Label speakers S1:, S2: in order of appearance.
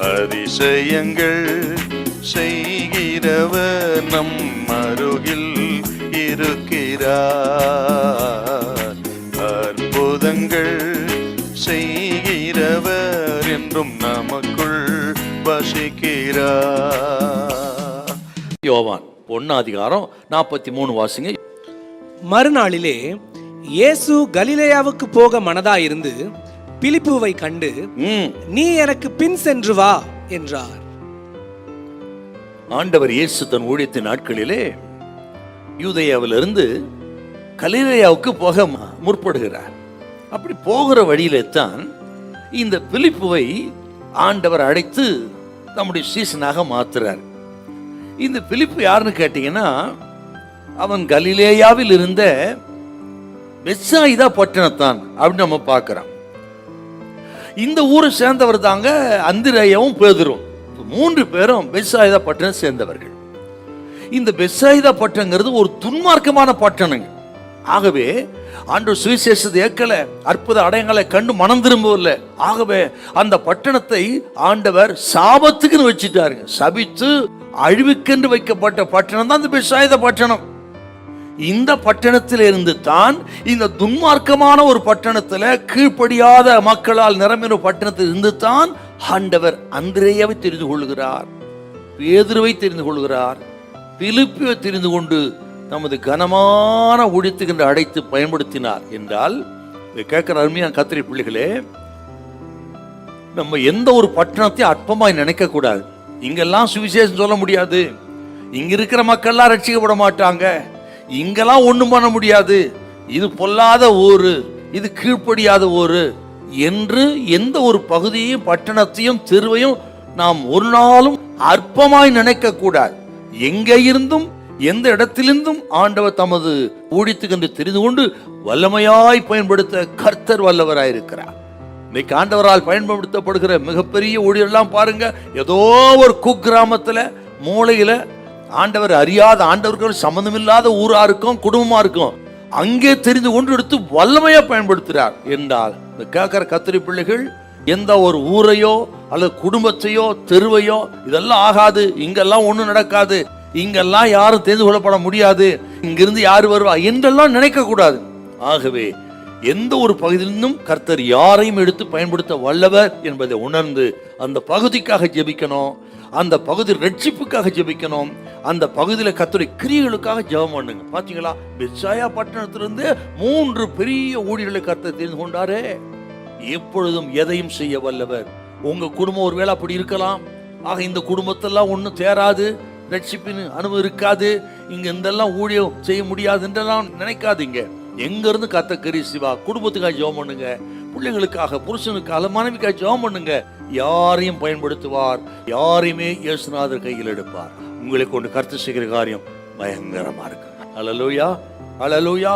S1: அதிசயங்கள் செய்கிறவர் நம் அருகில் இருக்கிறார். அற்புதங்கள் செய்கிறவர் என்றும் நமக்குள் வசிக்கிறார்.
S2: யோவான் ஒன்னாதிகாரம் நாற்பத்தி மூணு வாசிங்க.
S3: மறுநாளிலே இயேசு கலிலேயாவுக்கு போக மனதாயிருந்து பிலிப்புவை கண்டு
S2: ம்.
S3: நீ எனக்கு பின் சென்று வா என்றார்.
S2: ஆண்டவர் இயேசு தன் ஊழியத்தின் நாட்களிலே யூதேயாவிலிருந்து கலிலேயாவுக்கு போக முற்படுகிறார். அப்படி போகிற வழியிலே தான் இந்த பிலிப்புவை ஆண்டவர் அழைத்து தம்முடைய சீசனாக மாத்துறார். இந்த பிலிப்பு யாருன்னு கேட்டீங்கன்னா அவன் கலிலேயாவில் இருந்த பெட்சாயிதா பட்டணத்தான் அப்படின்னு நம்ம பார்க்கிறோம். இந்த ஊரை சேர்ந்தவர் தாங்க அந்திரையவும் பேதரும் மூன்று பேரும் பெட்சாயிதா பட்டணம் சேர்ந்தவர்கள். இந்த பெட்சாயிதா பட்டணங்கிறது ஒரு துன்மார்க்கமான பட்டணங்க ஆகவே ஆண்டவர் சுவிசேஷத்தை ஏற்கல அற்புத அடையங்களை கண்டு மனம் திரும்பவில்லை. ஆகவே அந்த பட்டணத்தை ஆண்டவர் சாபத்துக்குன்னு வச்சுட்டாருங்க. சபித்து அழிவுக்கென்று வைக்கப்பட்ட பட்டணம் தான் இந்த பெட்சாயிதா பட்டணம் இந்த பட்டணத்தில் இருந்து தான் இந்த துன்மார்க்கமான ஒரு பட்டணத்தில் கீழ்ப்படியாத மக்களால் நிரம்பின பட்டணத்தில் இருந்து தான் ஆண்டவர் அந்திரேயாவை தெரிந்து கொள்கிறார் பேதுருவை தெரிந்து கொள்கிறார் பிலிப்பியை தெரிந்து கொண்டு நமது கனமான ஊழியத்துக்கு அடைத்து பயன்படுத்தினார் என்றால் கேட்குற கேட்கிற அருமையான கத்திரி பிள்ளைகளே நம்ம எந்த ஒரு பட்டணத்தையும் அற்பமாய் நினைக்கக்கூடாது. இங்கெல்லாம் சுவிசேஷம் சொல்ல முடியாது. இங்க இருக்கிற மக்கள்லாம் ரட்சிக்கப்பட மாட்டாங்க. இங்கெல்லாம் ஒன்றும் பண்ண முடியாது. இது பொல்லாத ஊர். இது கீழ்ப்படியாத ஊர். என்று எந்த ஒரு பகுதியையும் பட்டணத்தையும் தெருவையும் நாம் ஒரு நாளும் அற்பமாய் நினைக்க கூடாது. எங்கே இருந்தும் எந்த இடத்திலிருந்தும் ஆண்டவர் தமது ஊழித்துக்கென்று தெரிந்து கொண்டு வல்லமையாய் பயன்படுத்த கர்த்தர் வல்லவராயிருக்கிறார் இன்னைக்கு ஆண்டவரால் பயன்படுத்தப்படுகிற மிகப்பெரிய ஊழியர்லாம் பாருங்க. ஏதோ ஒரு குக்கிராமத்தில் மூளையில் ஆண்டவர் அறியாத ஆண்டவர்கள் சம்பந்தமில்லாத ஊரா இருக்கும் குடும்பமா இருக்கும் அங்கே தெரிந்து கொண்டு எடுத்து வல்லமையா பயன்படுத்துகிறார் என்றால் இந்த கேட்கிற கத்திரி பிள்ளைகள் எந்த ஒரு ஊரையோ அல்லது குடும்பத்தையோ தெருவையோ இதெல்லாம் ஆகாது இங்கெல்லாம் ஒன்றும் நடக்காது இங்கெல்லாம் யாரும் தெரிந்து கொள்ளப்பட முடியாது இங்கிருந்து யார் வருவா என்றெல்லாம் நினைக்க கூடாது. ஆகவே எந்த ஒரு பகுதியிலிருந்தும் கர்த்தர் யாரையும் எடுத்து பயன்படுத்த வல்லவர் என்பதை உணர்ந்து அந்த பகுதிக்காக ஜெபிக்கணும் அந்த பகுதி ரட்சிப்புக்காக ஜெபிக்கணும். அந்த பகுதியில் கர்த்தருடைய கிரியைகளுக்காக ஜெபம் பண்ணுங்க. பார்த்தீங்களா பெட்சாயா பட்டணத்திலிருந்து மூன்று பெரிய ஊழியர்களை கத்த தெரிந்து கொண்டாரே. எப்பொழுதும் எதையும் செய்ய வல்லவர். உங்க குடும்பம் ஒருவேளை அப்படி இருக்கலாம். ஆக இந்த குடும்பத்தெல்லாம் ஒன்றும் தேராது. ரட்சிப்பின் அனுபவம் இருக்காது. இங்க இதெல்லாம் ஊழியம் செய்ய முடியாது என்றெல்லாம் நினைக்காதீங்க. எங்க இருந்து கத்த கரி சிவா குடும்பத்துக்காக ஜெபம் பண்ணுங்க. பிள்ளைகளுக்காக புருஷனுக்காக மனைவிக்காக ஜெபம் பண்ணுங்க. யாரையும் பயன்படுத்துவார். யாரையுமே இயேசுநாதர் கையில் எடுப்பார். உங்களை கொண்டு கருத்து செய்கிற காரியம் பயங்கரமா இருக்கு. அலலூயா அலலூயா